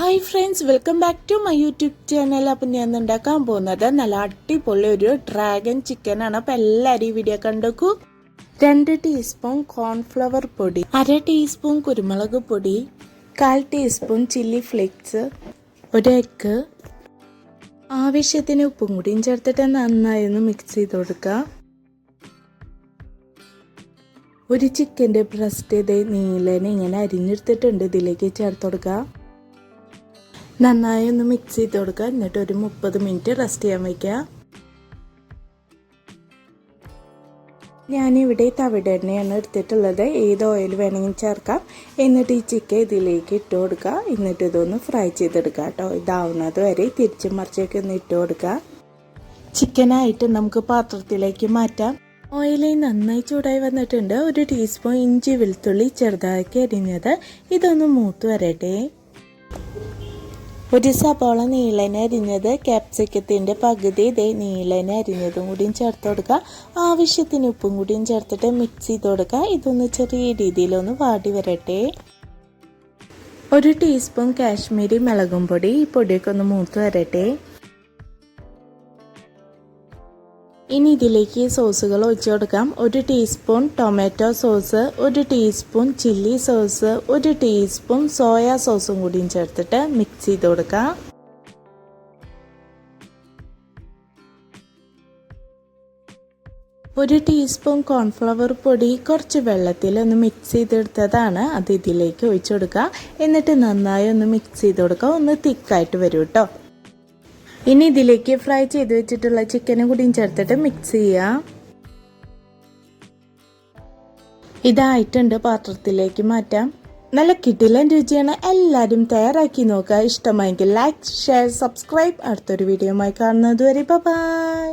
Hi friends welcome back to my YouTube channel appam ഞാൻ ഉണ്ടാക്കാൻ പോകുന്നത് നല്ല അടിപൊളി ഒരു ഡ്രാഗൺ ചിക്കൻ ആണ്. അപ്പം എല്ലാവരും ഈ വീഡിയോ കണ്ടോക്കൂ. രണ്ട് ടീസ്പൂൺ കോൺഫ്ലവർ പൊടി അര ടീസ്പൂൺ കുരുമുളക് പൊടി കാൽ ടീസ്പൂൺ ചില്ലി ഫ്ലേക്സ് ഒരു എഗ്ഗ് ആവശ്യത്തിന് ഉപ്പും കൂടിയും ചേർത്തിട്ട് നന്നായി ഒന്ന് മിക്സ് ചെയ്ത് കൊടുക്കുക ഒരു ചിക്കന്റെ ബ്രസ്റ്റ് ഇത് നീലനെ ഇങ്ങനെ അരിഞ്ഞെടുത്തിട്ടുണ്ട്. ഇതിലേക്ക് ചേർത്ത് കൊടുക്കുക നന്നായി ഒന്ന് മിക്സ് ചെയ്ത് കൊടുക്കുക എന്നിട്ട് ഒരു മുപ്പത് മിനിറ്റ് റെസ്റ്റ് ചെയ്യാൻ വയ്ക്കുക ഞാനിവിടെ തവിട് എണ്ണയാണ് എടുത്തിട്ടുള്ളത്. ഏത് ഓയിൽ വേണമെങ്കിൽ ചേർക്കാം. എന്നിട്ട് ഈ ചിക്കൻ ഇതിലേക്ക് ഇട്ട് കൊടുക്കുക എന്നിട്ട് ഇതൊന്ന് ഫ്രൈ ചെയ്തെടുക്കുക കേട്ടോ. ഇതാവുന്നത് വരെ തിരിച്ചും മറിച്ചൊക്കെ ഒന്ന് ഇട്ട് കൊടുക്കുക ചിക്കനായിട്ട് നമുക്ക് പാത്രത്തിലേക്ക് മാറ്റാം. ഓയിൽ നന്നായി ചൂടായി വന്നിട്ടുണ്ട്. ഒരു ടീസ്പൂൺ ഇഞ്ചി വെളുത്തുള്ളി ചെറുതാക്കി അരിഞ്ഞത്. ഇതൊന്ന് മൂത്ത് വരട്ടെ. ഒരു സബോള നീളനരിഞ്ഞത് ക്യാപ്സിക്കത്തിന്റെ പകുതി ഇതേ നീളനരിഞ്ഞതും കൂടിയും ചേർത്ത് കൊടുക്കുക. ആവശ്യത്തിന് ഉപ്പും കൂടിയും ചേർത്തിട്ട് മിക്സ് ചെയ്ത് കൊടുക്കുക. ഇതൊന്ന് ചെറിയ രീതിയിലൊന്ന് വാടി വരട്ടെ. ഒരു ടീസ്പൂൺ കാശ്മീരി മുളകും പൊടി ഈ പൊടിയൊക്കെ ഒന്ന് മൂത്ത് വരട്ടെ. ഇനി ഇതിലേക്ക് സോസുകൾ ഒഴിച്ചു കൊടുക്കാം. ഒരു ടീസ്പൂൺ ടൊമാറ്റോ സോസ് ഒരു ടീസ്പൂൺ ചില്ലി സോസ് ഒരു ടീസ്പൂൺ സോയാ സോസും കൂടിയും ചേർത്തിട്ട് മിക്സ് ചെയ്ത് കൊടുക്കാം. ഒരു ടീസ്പൂൺ കോൺഫ്ലവർ പൊടി കുറച്ച് വെള്ളത്തിൽ ഒന്ന് മിക്സ് ചെയ്തെടുത്തതാണ്. അത് ഇതിലേക്ക് ഒഴിച്ചു കൊടുക്കുക എന്നിട്ട് നന്നായി ഒന്ന് മിക്സ് ചെയ്ത് കൊടുക്കുക ഒന്ന് തിക്കായിട്ട് വരും കേട്ടോ ഇനി ഇതിലേക്ക് ഫ്രൈ ചെയ്ത് വെച്ചിട്ടുള്ള ചിക്കനും കൂടിയും ചേർത്തിട്ട് മിക്സ് ചെയ്യുക ഇതായിട്ടുണ്ട് പാത്രത്തിലേക്ക് മാറ്റാം. നല്ല കിട്ടിലൻ രുചിയാണ് എല്ലാവരും തയ്യാറാക്കി നോക്കുക. ഇഷ്ടമായെങ്കിൽ ലൈക്ക് ഷെയർ സബ്സ്ക്രൈബ് അടുത്തൊരു കാണുന്നത് വരെ ബൈ